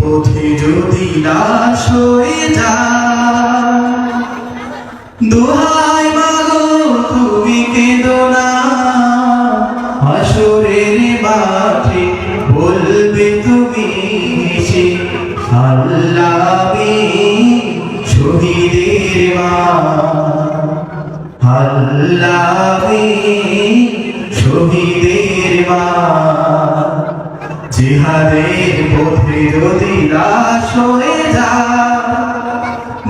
পথে যদি লাশ হয়ে দোহাই মাগো, তুমি কেঁদো না। হাসরের মাঠে বলবে তুমি হেসে আল্লাহ আমি শহীদের মা আল্লাহ আমি শহীদের মা জিহাদের পথে যদি লাশ হয়ে যা,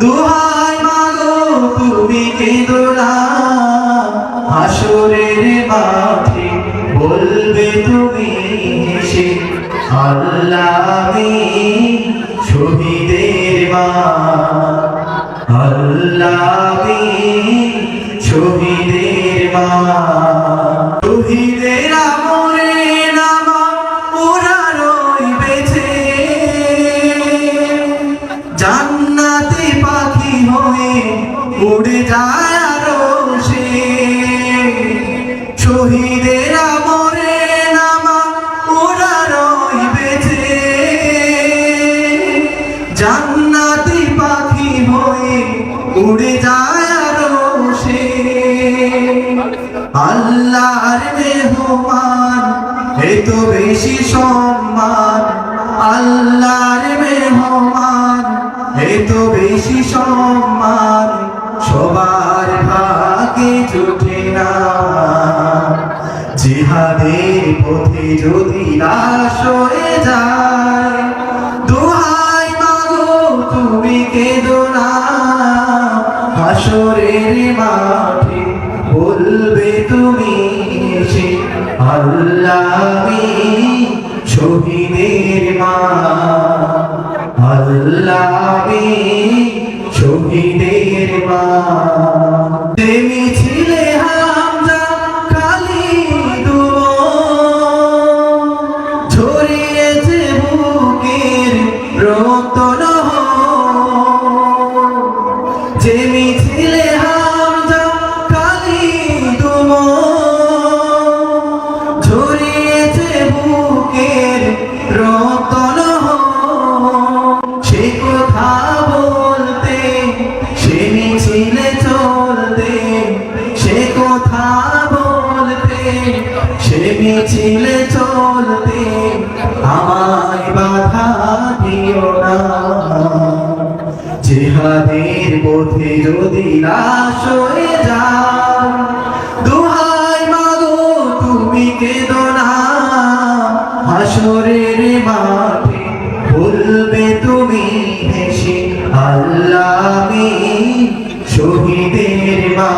দুহাই মাগো, তুমি কেঁদো না। হাসরের মাঠে বলবে তুমি এসে, আল্লাহ শহীদের মা উড়ে যায় আরও সে শহীদের আমরে নামা ওরা রইবেছে জান্নাতি পাখি হয়ে উড়ে যায় আরও সে আল্লাহর মেহমান এত বেশি সম্মান। জিহাদের পথে যদি লাশ হয়ে যায়, দোহাই মাগো, তুমি কেঁদো না। হাসরের মাঠে বলবে তুমি এসে, আল্লাহ শহীদের মা। যে মিছিলে হামজা কালি তুম ঝরিয়েছে বুকের রতন সে কথা বলতে, সে মিছিলে চলতে, সে কথা বলতে, সে মিছিলে চলতে আমায় পথে যদি লাশ হয়ে যাও, দোহাই মাগো, তুমি কেঁদো না। হাসরের মাঠে বলবে তুমি হেসে, আল্লাহ শহীদের মা।